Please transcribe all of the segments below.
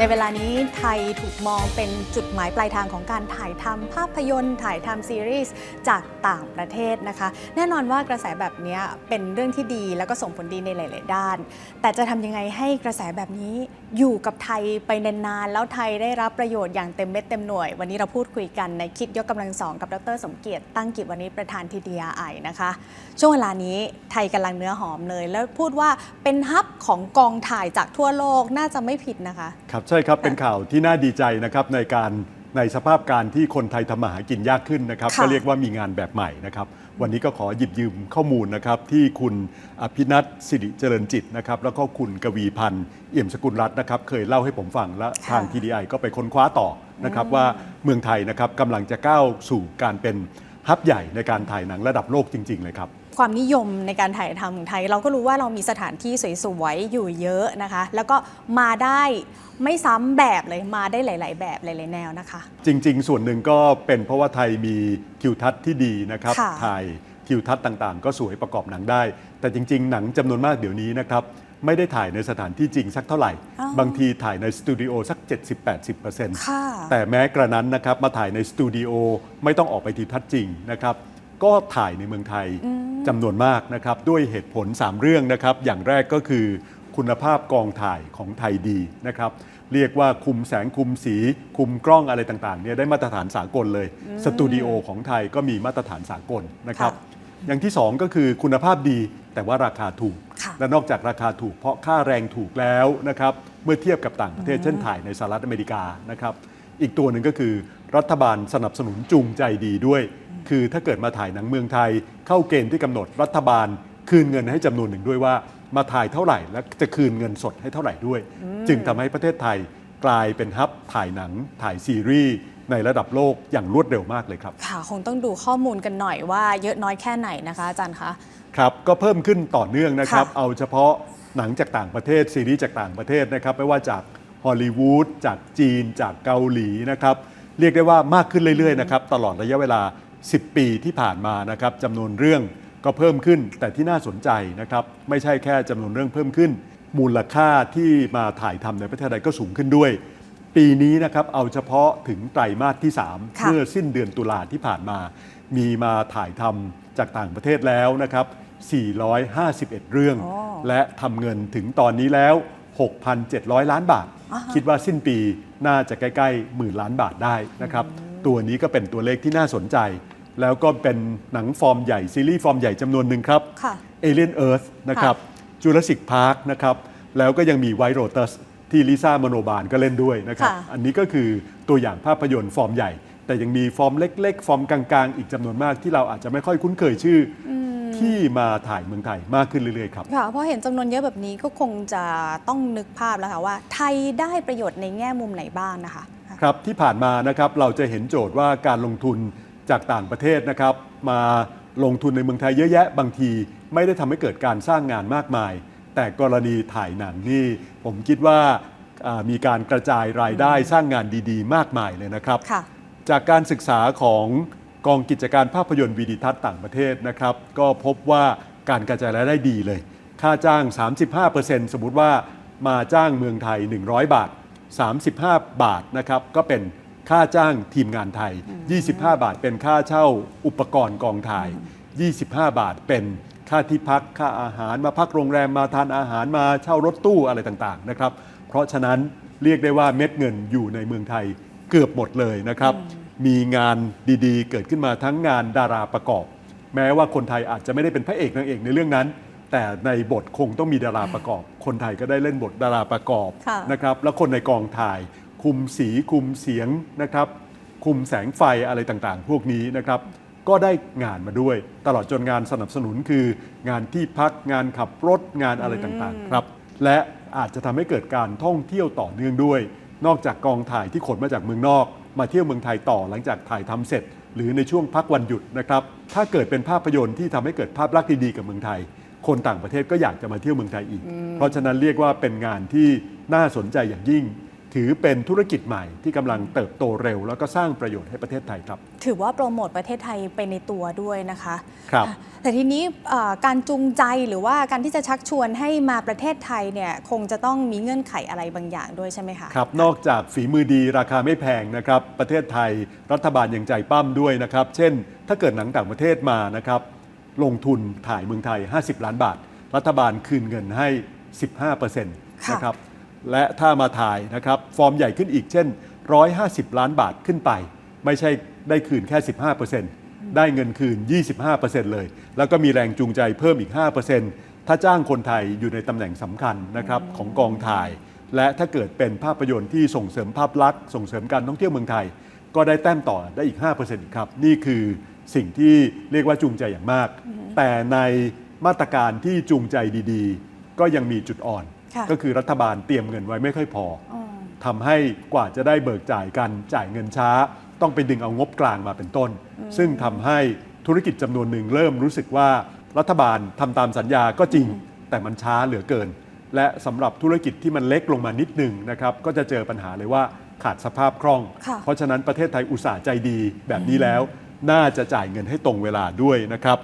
ในเวลานี้ไทยถูกมองเป็นจุดหมายปลายทางของการถ่ายทำภาพยนตร์ ถ่ายทำซีรีส์จากต่างประเทศนะคะ แน่นอนว่ากระแสแบบนี้เป็นเรื่องที่ดีแล้วก็ส่งผลดีในหลาย ๆ ด้าน แต่จะทำยังไงให้กระแสแบบนี้อยู่กับไทยไปนานๆแล้วไทยได้รับประโยชน์อย่างเต็มเม็ดเต็มหน่วย วันนี้เราพูดคุยกันในคิดยกกำลังสองกับดร สมเกียรติตั้งกิจวันนี้ประธาน TDRI นะคะ ช่วงเวลานี้ไทยกำลังเนื้อหอมเลย แล้วพูดว่าเป็นฮับของกองถ่ายจากทั่วโลกน่าจะไม่ผิดนะคะ ครับใช่ครับเป็นข่าวที่น่าดีใจนะครับในการในสภาพการที่คนไทยทำมาหากินยากขึ้นนะครับค่ะก็เรียกว่ามีงานแบบใหม่นะครับ วันนี้ก็ขอหยิบยืมข้อมูลนะครับที่คุณอภินัทสิริเจริญจิตนะครับแล้วก็คุณกวีพันธ์เอี่ยมสกุลรัตน์นะครับเคยเล่าให้ผมฟังและทาง TDI ก็ไปค้นคว้าต่อนะครับว่าเมืองไทยนะครับกำลังจะก้าวสู่การเป็นฮับใหญ่ในการถ่ายหนังระดับโลกจริง ๆ เลยครับ ความนิยมในการถ่ายทำของไทย เราก็รู้ว่าเรามีสถานที่สวยๆ อยู่เยอะนะคะ แล้วก็มาได้ไม่ซ้ำแบบเลยมาได้หลาย ๆ แบบหลายๆแนวนะคะ จริง ๆ ส่วนหนึ่งก็เป็นเพราะว่าไทยมีทิวทัศน์ที่ดีนะครับค่ะ ถ่ายทิวทัศน์ต่างๆ ก็สวยประกอบหนังได้ แต่จริง ๆ หนังจำนวนมากเดี๋ยวนี้นะครับไม่ได้ถ่ายในสถานที่จริงสักเท่าไหร่ อ้าว บางทีถ่ายในสตูดิโอสัก 70-80%ค่ะ แต่แม้กระนั้นนะครับมาถ่ายในสตูดิโอไม่ต้องออกไปทิวทัศน์จริงนะครับ ก็ถ่ายในเมืองไทย จำนวนมากนะครับด้วยเหตุผล 3 เรื่องนะครับ อย่างแรกก็คือคุณภาพกองถ่ายของไทยดีนะครับ เรียกว่าคุมแสงคุมสี คุมกล้องอะไรต่างๆเนี่ยได้มาตรฐานสากลเลย สตูดิโอของไทยก็มีมาตรฐานสากลนะครับค่ะอย่างที่ 2 ก็คือคุณภาพดีแต่ว่าราคาถูกค่ะและนอกจากราคาถูกเพราะค่าแรงถูกแล้วนะครับ เมื่อเทียบกับต่างประเทศเช่นถ่ายในสหรัฐอเมริกานะครับ อีกตัวหนึ่งก็คือรัฐบาลสนับสนุนจูงใจดีด้วย คือถ้าเกิดมาถ่ายหนังเมืองไทย เข้าเกณฑ์ที่กำหนดรัฐบาล คืนเงินให้จำนวนหนึ่งด้วยว่า มาถ่ายเท่าไหร่และจะคืนเงินสดให้เท่าไหร่ด้วย จึงทำให้ประเทศไทยกลายเป็นฮับถ่ายหนังถ่ายซีรีส์ในระดับโลกอย่างรวดเร็วมากเลยครับ ค่ะ คงต้องดูข้อมูลกันหน่อยว่าเยอะน้อยแค่ไหนนะคะอาจารย์คะครับก็เพิ่มขึ้นต่อเนื่องนะครับค่ะเอาเฉพาะหนังจากต่างประเทศซีรีส์จากต่างประเทศนะครับไม่ว่าจากฮอลลีวูดจากจีน จากเกาหลีนะครับ เรียกได้ว่ามากขึ้นเรื่อยๆนะครับตลอดระยะเวลา 10 ปีที่ผ่านมานะครับจำนวนเรื่องก็เพิ่มขึ้น แต่ที่น่าสนใจนะครับไม่ใช่แค่จำนวนเรื่องเพิ่มขึ้น มูลค่าที่มาถ่ายทำในประเทศไทยก็สูงขึ้นด้วย ปีนี้นะครับเอาเฉพาะถึงไตรมาสที่3ค่ะเมื่อสิ้นเดือนตุลาที่ผ่านมา มีมาถ่ายทำจากต่างประเทศแล้วนะครับ 451 เรื่องโอ้และทำเงินถึงตอนนี้แล้ว 6,700 ล้านบาทอ่าฮะคิดว่าสิ้นปีน่าจะใกล้ๆหมื่นล้านบาทได้นะครับ ตัวนี้ก็เป็นตัวเลขที่น่าสนใจ แล้วก็เป็นหนังฟอร์มใหญ่ ซีรีส์ฟอร์มใหญ่จำนวนหนึ่งครับค่ะ Alien Earth นะครับจูราสสิกพาร์คนะครับ แล้วก็ยังมีไวโรตัสที่ลิซ่ามโนบาลก็เล่นด้วยนะครับค่ะอันนี้ก็คือตัวอย่างภาพยนตร์ฟอร์มใหญ่ แต่ยังมีฟอร์มเล็ก ๆ ฟอร์มกลางๆ อีกจำนวนมากที่เราอาจจะไม่ค่อยคุ้นเคยชื่ออที่มาถ่ายเมืองไทยมากขึ้นเรื่อยๆครับค่ะเพราะเห็นจำนวนเยอะแบบนี้ก็คงจะต้องนึกภาพแล้วค่ะว่า ไทยได้ประโยชน์ในแง่มุมไหนบ้างนะคะ ครับที่ผ่านมานะครับเราจะเห็นโจทย์ว่าการลงทุนจากต่างประเทศนะครับ มาลงทุนในเมืองไทยเยอะแยะบางที ไม่ได้ทำให้เกิดการสร้างงานมากมาย แต่กรณีถ่ายหนังนี่ผมคิดว่าอ่ามีการกระจายรายได้สร้างงานดีๆ มากมายเลยนะครับค่ะจากการศึกษาของกองกิจการภาพยนตร์วีดิทัศน์ต่างประเทศนะครับ ก็พบว่าการกระจายรายได้ดีเลย ค่าจ้าง 35%สมมุติว่ามาจ้างเมืองไทย 100 บาท 35 บาทนะครับก็เป็นค่าจ้างทีมงานไทย 25 บาทเป็นค่าเช่าอุปกรณ์กองถ่าย 25 บาทเป็นค่าที่พักค่าอาหารมาพักโรงแรมมาทานอาหารมาเช่ารถตู้อะไรต่างๆนะครับ เพราะฉะนั้นเรียกได้ว่าเม็ดเงินอยู่ในเมืองไทยเกือบหมดเลยนะครับ มีงานดีๆ เกิดขึ้นมาทั้งงานดาราประกอบ แม้ว่าคนไทยอาจจะไม่ได้เป็นพระเอกนางเอกในเรื่องนั้น แต่ในบทคงต้องมีดาราประกอบ คนไทยก็ได้เล่นบทดาราประกอบค่ะนะครับ แล้วคนในกองถ่าย คุมสีคุมเสียงนะครับ คุมแสงไฟอะไรต่างๆ พวกนี้นะครับ ก็ได้งานมาด้วย ตลอดจนงานสนับสนุนคือ งานที่พักงานขับรถงานอะไรต่างๆครับ และอาจจะทำให้เกิดการท่องเที่ยวต่อเนื่องด้วย นอกจากกองถ่ายที่ขนมาจากเมืองนอก มาเที่ยวเมืองไทยต่อหลังจากถ่ายทำเสร็จ หรือในช่วงพักวันหยุดนะครับ ถ้าเกิดเป็นภาพยนตร์ที่ทำให้เกิดภาพลักษณ์ดีๆกับเมืองไทย คนต่างประเทศก็อยากจะมาเที่ยวเมืองไทยอีก เพราะฉะนั้นเรียกว่าเป็นงานที่น่าสนใจอย่างยิ่ง ถือเป็นธุรกิจใหม่ที่กำลังเติบโตเร็ว แล้วก็สร้างประโยชน์ให้ประเทศไทยครับ ถือว่าโปรโมทประเทศไทยไปในตัวด้วยนะคะครับอะแต่ทีนี้เอ่อการจูงใจหรือว่าการที่จะชักชวนให้มาประเทศไทยเนี่ยคงจะต้องมีเงื่อนไขอะไรบางอย่างด้วยใช่ไหมคะครับนอกจากฝีมือดีราคาไม่แพงนะครับประเทศไทยรัฐบาลยังใจปั้มด้วยนะครับ เช่น ถ้าเกิดหนังต่างประเทศมานะครับ ลงทุนถ่ายเมืองไทย 50 ล้านบาท รัฐบาลคืนเงินให้ 15%นะครับและถ้ามาถ่ายนะครับฟอร์มใหญ่ขึ้นอีกเช่น 150 ล้านบาทขึ้นไป ไม่ใช่ได้คืนแค่ 15%ได้เงินคืน 25%เลย แล้วก็มีแรงจูงใจเพิ่มอีก 5%ถ้าจ้างคนไทยอยู่ในตำแหน่งสำคัญนะครับของกองถ่าย และถ้าเกิดเป็นภาพยนตร์ที่ส่งเสริมภาพลักษณ์ส่งเสริมการท่องเที่ยวเมืองไทย ก็ได้แต้มต่อได้อีก5%อีกครับนี่คือ สิ่งที่เรียกว่าจูงใจอย่างมาก แต่ในมาตรการที่จูงใจดีๆ ก็ยังมีจุดอ่อน ค่ะ ก็คือรัฐบาลเตรียมเงินไว้ไม่ค่อยพอ อ๋อ ทำให้กว่าจะได้เบิกจ่ายกันจ่ายเงินช้า ต้องไปดึงเอางบกลางมาเป็นต้น ซึ่งทำให้ธุรกิจจำนวนหนึ่งเริ่มรู้สึกว่ารัฐบาลทำตามสัญญาก็จริง แต่มันช้าเหลือเกิน และสำหรับธุรกิจที่มันเล็กลงมานิดหนึ่งนะครับก็จะเจอปัญหาเลยว่าขาดสภาพคล่อง ค่ะ เพราะฉะนั้นประเทศไทยอุตสาห์ใจดีแบบนี้แล้ว น่าจะจ่ายเงินให้ตรงเวลาด้วยนะครับ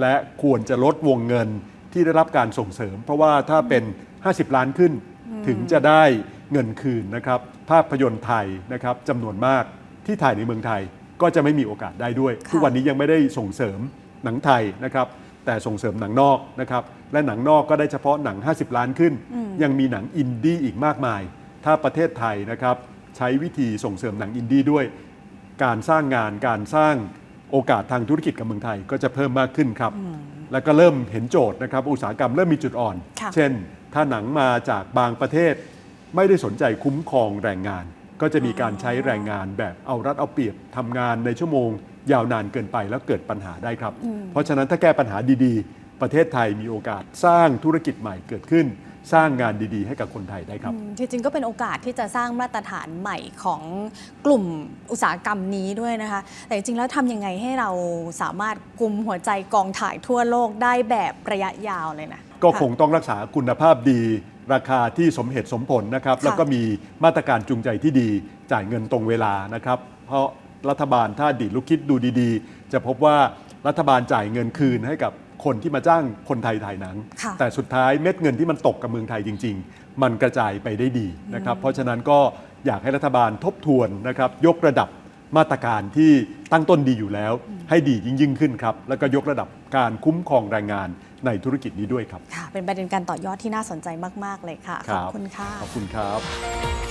และควรจะลดวงเงินที่ได้รับการส่งเสริม เพราะว่าถ้าเป็น 50 ล้านขึ้นถึงจะได้เงินคืนนะครับ ภาพยนตร์ไทยนะครับจำนวนมากที่ถ่ายในเมืองไทยก็จะไม่มีโอกาสได้ด้วยค่ะทุกวันนี้ยังไม่ได้ส่งเสริมหนังไทยนะครับ แต่ส่งเสริมหนังนอกนะครับ และหนังนอกก็ได้เฉพาะหนัง 50 ล้านขึ้น ยังมีหนังอินดี้อีกมากมาย ถ้าประเทศไทยนะครับใช้วิธีส่งเสริมหนังอินดี้ด้วย การสร้างงานการสร้างโอกาสทางธุรกิจกับเมืองไทยก็จะเพิ่มมากขึ้นครับ แล้วก็เริ่มเห็นโจทย์นะครับ อุตสาหกรรมเริ่มมีจุดอ่อน ค่ะ เช่น ถ้าหนังมาจากบางประเทศ ไม่ได้สนใจคุ้มครองแรงงาน ก็จะมีการใช้แรงงานแบบเอารัดเอาเปรียบทำงานในชั่วโมง ยาวนานเกินไปแล้วเกิดปัญหาได้ครับ เพราะฉะนั้นถ้าแก้ปัญหาดีๆ ประเทศไทยมีโอกาสสร้างธุรกิจใหม่เกิดขึ้น สร้างงานดีๆ ให้กับคนไทยได้ครับอืมที่จริงก็เป็นโอกาสที่จะสร้างมาตรฐานใหม่ของกลุ่มอุตสาหกรรมนี้ด้วยนะคะ แต่จริงๆแล้วทำยังไงให้เราสามารถกุมหัวใจกองถ่ายทั่วโลกได้แบบระยะยาวเลยนะ ก็ะคงต้องรักษาคุณภาพดี ราคาที่สมเหตุสมผลนะครับค่ะแล้วก็มีมาตรการจูงใจที่ดีจ่ายเงินตรงเวลานะครับ เพราะรัฐบาลถ้าดีดลูกคิดดูดีๆ จะพบว่ารัฐบาลจ่ายเงินคืนให้กับ คนที่มาจ้างคนไทยถ่ายหนัง ค่ะ แต่สุดท้ายเม็ดเงินที่มันตกกับเมืองไทยจริง ๆ มันกระจายไปได้ดีนะครับ เพราะฉะนั้นก็อยากให้รัฐบาลทบทวนนะครับ ยกระดับมาตรการที่ตั้งต้นดีอยู่แล้ว ให้ดียิ่งยิ่งๆขึ้นครับ แล้วก็ยกระดับการคุ้มครองแรงงานในธุรกิจนี้ด้วยครับ ค่ะ เป็นประเด็นการต่อยอดที่น่าสนใจมาก ๆ เลยค่ะ ขอบคุณค่ะ ขอบคุณครับ